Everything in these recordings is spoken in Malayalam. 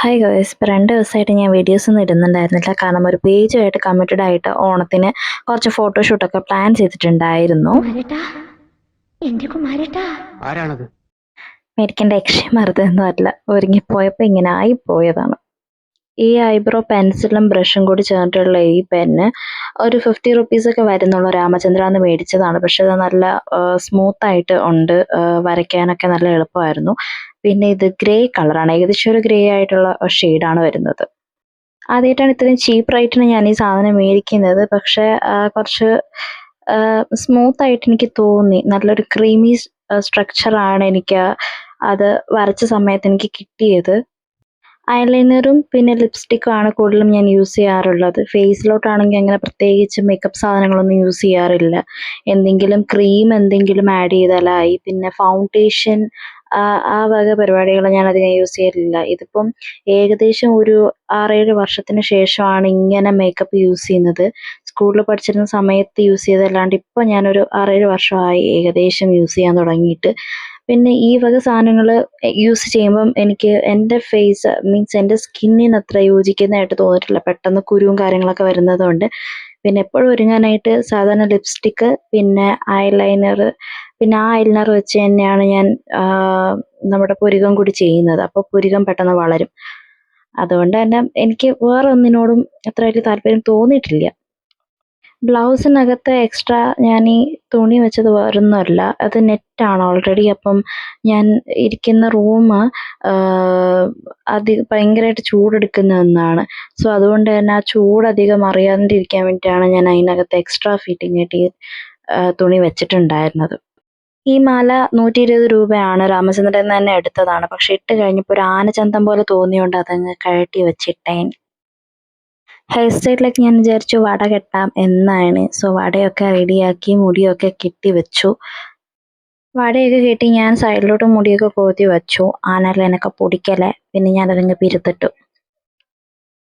ഹായ് ഗോയ്സ് ഇപ്പോൾ രണ്ട് ദിവസമായിട്ട് ഞാൻ വീഡിയോസ് ഒന്നും ഇടുന്നുണ്ടായിരുന്നില്ല. കാരണം ഒരു പേജുമായിട്ട് കമ്മിറ്റഡ് ആയിട്ട് ഓണത്തിന് കുറച്ച് ഫോട്ടോഷൂട്ടൊക്കെ പ്ലാൻ ചെയ്തിട്ടുണ്ടായിരുന്നു. മേടിക്കേണ്ട യക്ഷിമറുതൊന്നും അല്ല ഒരുങ്ങിപ്പോയപ്പോൾ ഇങ്ങനെ ആയി പോയതാണ്. ഈ ഐബ്രോ പെൻസിലും ബ്രഷും കൂടി ചേർന്നിട്ടുള്ള ഈ പെന്ന് ഒരു ഫിഫ്റ്റി റുപ്പീസൊക്കെ വരുന്നുള്ളൂ രാമചന്ദ്ര എന്ന് മേടിച്ചതാണ്. പക്ഷെ അത് നല്ല സ്മൂത്ത് ആയിട്ട് ഉണ്ട് വരയ്ക്കാനൊക്കെ നല്ല എളുപ്പമായിരുന്നു. പിന്നെ ഇത് ഗ്രേ കളറാണ് ഏകദേശം ഒരു ഗ്രേ ആയിട്ടുള്ള ഷെയ്ഡാണ് വരുന്നത്. ആദ്യമായിട്ടാണ് ഇത്രയും ചീപ്പ് റേറ്റിന് ഞാൻ ഈ സാധനം മേടിക്കുന്നത്. പക്ഷെ കുറച്ച് സ്മൂത്ത് ആയിട്ട് എനിക്ക് തോന്നി. നല്ലൊരു ക്രീമി സ്ട്രക്ചറാണ് എനിക്ക് അത് വരച്ച സമയത്ത് എനിക്ക് കിട്ടിയത്. ഐലൈനറും പിന്നെ ലിപ്സ്റ്റിക്കും ആണ് കൂടുതലും ഞാൻ യൂസ് ചെയ്യാറുള്ളത്. ഫേസിലോട്ടാണെങ്കിൽ അങ്ങനെ പ്രത്യേകിച്ച് മേക്കപ്പ് സാധനങ്ങളൊന്നും യൂസ് ചെയ്യാറില്ല. എന്തെങ്കിലും ക്രീം എന്തെങ്കിലും ആഡ് ചെയ്താലായി. പിന്നെ ഫൗണ്ടേഷൻ ആ വക പരിപാടികൾ ഞാൻ അധികം യൂസ് ചെയ്യലില്ല ഇതിപ്പം ഏകദേശം ഒരു ആറേഴ് വർഷത്തിന് ശേഷമാണ് ഇങ്ങനെ മേക്കപ്പ് യൂസ് ചെയ്യുന്നത്. സ്കൂളിൽ പഠിച്ചിരുന്ന സമയത്ത് യൂസ് ചെയ്തല്ലാണ്ട് ഇപ്പോൾ ഞാനൊരു ആറേഴ് വർഷമായി ഏകദേശം യൂസ് ചെയ്യാൻ തുടങ്ങിയിട്ട്. പിന്നെ ഈ വക സാധനങ്ങൾ യൂസ് ചെയ്യുമ്പം എനിക്ക് എന്റെ ഫേസ് മീൻസ് എന്റെ സ്കിന്നിന് അത്ര യോജിക്കുന്നതായിട്ട് തോന്നിയിട്ടില്ല. പെട്ടെന്ന് കുരുവും കാര്യങ്ങളൊക്കെ വരുന്നതുകൊണ്ട്. പിന്നെ എപ്പോഴും ഒരുങ്ങാനായിട്ട് സാധാരണ ലിപ്സ്റ്റിക്ക് പിന്നെ ഐലൈനർ പിന്നെ ആ ഐലൈനർ വെച്ച് തന്നെയാണ് ഞാൻ നമ്മുടെ പുരികം കൂടി ചെയ്യുന്നത്. അപ്പോൾ പുരികം പെട്ടെന്ന് വളരും. അതുകൊണ്ട് തന്നെ എനിക്ക് വേറെ ഒന്നിനോടും അത്ര വലിയ താല്പര്യം തോന്നിയിട്ടില്ല. ബ്ലൗസിനകത്ത് എക്സ്ട്രാ ഞാൻ ഈ തുണി വെച്ചത് വേറൊന്നുമല്ല. അത് നെറ്റാണ് ഓൾറെഡി അപ്പം ഞാൻ ഇരിക്കുന്ന റൂം അധികം ഭയങ്കരമായിട്ട് ചൂടെടുക്കുന്ന ഒന്നാണ്. സോ അതുകൊണ്ട് തന്നെ ആ ചൂട് അധികം വേണ്ടിയിട്ടാണ് ഞാൻ അതിനകത്ത് എക്സ്ട്രാ ഫിറ്റിംഗ് ആയിട്ട് തുണി വെച്ചിട്ടുണ്ടായിരുന്നത്. ഈ മാല നൂറ്റി ഇരുപത് രൂപയാണ്. രാമചന്ദ്രൻ തന്നെ എടുത്തതാണ്. പക്ഷെ ഇട്ട് കഴിഞ്ഞപ്പോൾ ഒരു ആനച്ചന്തം പോലെ തോന്നിയോണ്ട് അതങ്ങ് കഴട്ടി വെച്ചിട്ടേൻ. ഹെയർ സ്റ്റൈലിലേക്ക് ഞാൻ വിചാരിച്ചു വട കെട്ടാം എന്നാണ്. സോ വടയൊക്കെ റെഡിയാക്കി മുടിയൊക്കെ കെട്ടി വെച്ചു. വടയൊക്കെ കെട്ടി ഞാൻ സൈഡിലോട്ട് മുടിയൊക്കെ കോതി വെച്ചു. ആനലനൊക്കെ പൊടിക്കലെ പിന്നെ ഞാൻ അതങ്ങ് പിരുത്തിട്ടു.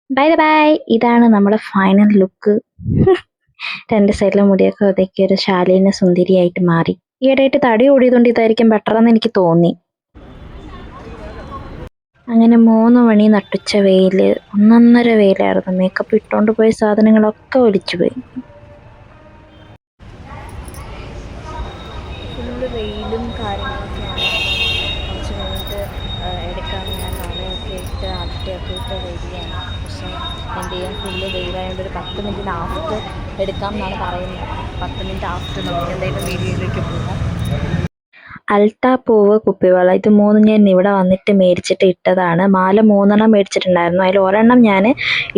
ബൈ ബൈ ഇതാണ് നമ്മുടെ ഫൈനൽ ലുക്ക് രണ്ട് സൈഡിലെ മുടിയൊക്കെ ഒതുക്കി ഒരു ശാലീന സുന്ദരിയായിട്ട് മാറി. ഈയിടെയായിട്ട് തടി ഓടിയതുകൊണ്ട് ഇതായിരിക്കും ബെറ്റർ എന്ന് എനിക്ക് തോന്നി. അങ്ങനെ മൂന്ന് മണി നട്ടുച്ച വെയിൽ ഒന്നൊന്നര വെയിലായിരുന്നു. മേക്കപ്പ് ഇട്ടുകൊണ്ട് പോയ സാധനങ്ങളൊക്കെ ഒലിച്ചു പോയി. ഞാൻ ഒരു പത്ത് മിനിറ്റ് ആഫ്റ്റർ എടുക്കാം എന്നാണ് പറയുന്നത്. പത്ത് മിനിറ്റ് ആഫ്റ്റർ നമുക്ക് എന്തെങ്കിലും വീഡിയോയിലേക്ക് പോകാം. അൽത്താ പൂവ് കുപ്പിവള ഇത് മൂന്നും ഞാൻ ഇവിടെ വന്നിട്ട് മേടിച്ചിട്ട് ഇട്ടതാണ്. മാല മൂന്നെണ്ണം മേടിച്ചിട്ടുണ്ടായിരുന്നു. അതിൽ ഒരെണ്ണം ഞാൻ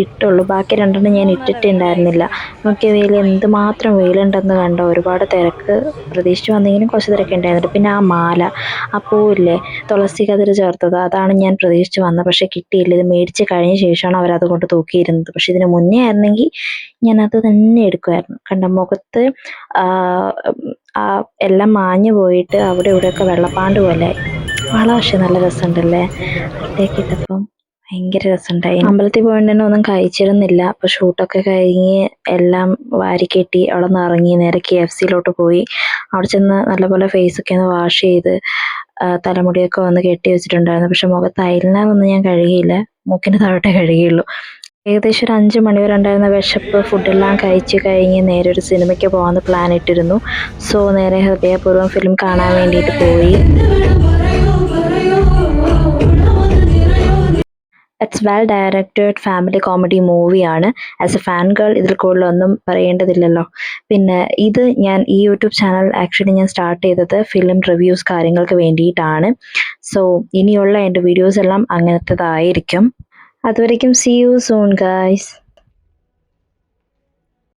ഇട്ടുള്ളൂ. ബാക്കി രണ്ടെണ്ണം ഞാൻ ഇട്ടിട്ടുണ്ടായിരുന്നില്ല. നോക്കിയ വെയിൽ എന്തുമാത്രം വെയിലുണ്ടെന്ന് കണ്ടോ? ഒരുപാട് തിരക്ക് പ്രതീക്ഷിച്ച് വന്നെങ്കിലും കുറച്ച് തിരക്ക് ഉണ്ടായിരുന്നില്ല പിന്നെ ആ മാല ആ പൂവില്ലേ തുളസി കതിര് ചേർത്തത് അതാണ് ഞാൻ പ്രതീക്ഷിച്ച് വന്നത്. പക്ഷേ കിട്ടിയില്ല. ഇത് മേടിച്ച് കഴിഞ്ഞ ശേഷമാണ് അവരത് കൊണ്ട് തൂക്കിയിരുന്നത്. പക്ഷേ ഇതിന് മുന്നേ ആയിരുന്നെങ്കിൽ ഞാൻ അത് തന്നെ എടുക്കുമായിരുന്നു. കണ്ട മുഖത്ത് ആ, എല്ലാം മാഞ്ഞു പോയിട്ട് അവിടെ ഇവിടെയൊക്കെ വെള്ളപ്പാണ്ട് പോലെ വള പക്ഷെ നല്ല രസമുണ്ടല്ലേ? അടുത്തേക്ക് ഇട്ടപ്പം ഭയങ്കര രസമുണ്ടായി. അമ്പലത്തിൽ പോയിട്ട് തന്നെ ഒന്നും കഴിച്ചിരുന്നില്ല. അപ്പോൾ ഷൂട്ടൊക്കെ കഴിഞ്ഞ് എല്ലാം വാരിക്കെട്ടി അവിടെ നിന്ന് ഇറങ്ങി നേരെ കെ എഫ് സിയിലോട്ട് പോയി. അവിടെ ചെന്ന് നല്ലപോലെ ഫേസൊക്കെ ഒന്ന് വാഷ് ചെയ്ത് തലമുടിയൊക്കെ ഒന്ന് കെട്ടി വെച്ചിട്ടുണ്ടായിരുന്നു. പക്ഷെ മുഖത്ത് അയലിനാന്നൊന്നും ഞാൻ കഴുകിയില്ല. മൂക്കിന് താഴോട്ടേ കഴുകിയുള്ളൂ. ഏകദേശം ഒരു അഞ്ച് മണി വരെ ഉണ്ടായിരുന്ന വിശപ്പ് ഫുഡെല്ലാം കഴിച്ച് കഴിഞ്ഞ് നേരെ ഒരു സിനിമയ്ക്ക് പോകാമെന്ന് പ്ലാൻ ഇട്ടിരുന്നു. സോ നേരെ ഹൃദയപൂർവം ഫിലിം കാണാൻ വേണ്ടിയിട്ട് പോയി. It's well directed family comedy മൂവിയാണ് ആസ് എ ഫാൻ ഗേൾ ഇതിൽ കൂടുതലൊന്നും പറയേണ്ടതില്ലല്ലോ. പിന്നെ ഇത് ഞാൻ ഈ യൂട്യൂബ് ചാനൽ ആക്ച്വലി ഞാൻ സ്റ്റാർട്ട് ചെയ്തത് ഫിലിം റിവ്യൂസ് കാര്യങ്ങൾക്ക് വേണ്ടിയിട്ടാണ്. സോ ഇനിയുള്ള എന്റെ വീഡിയോസ് എല്ലാം അങ്ങനത്തേതായിരിക്കും. അതുവരയ്ക്കും സി യു സൂൺ ഗായ്സ്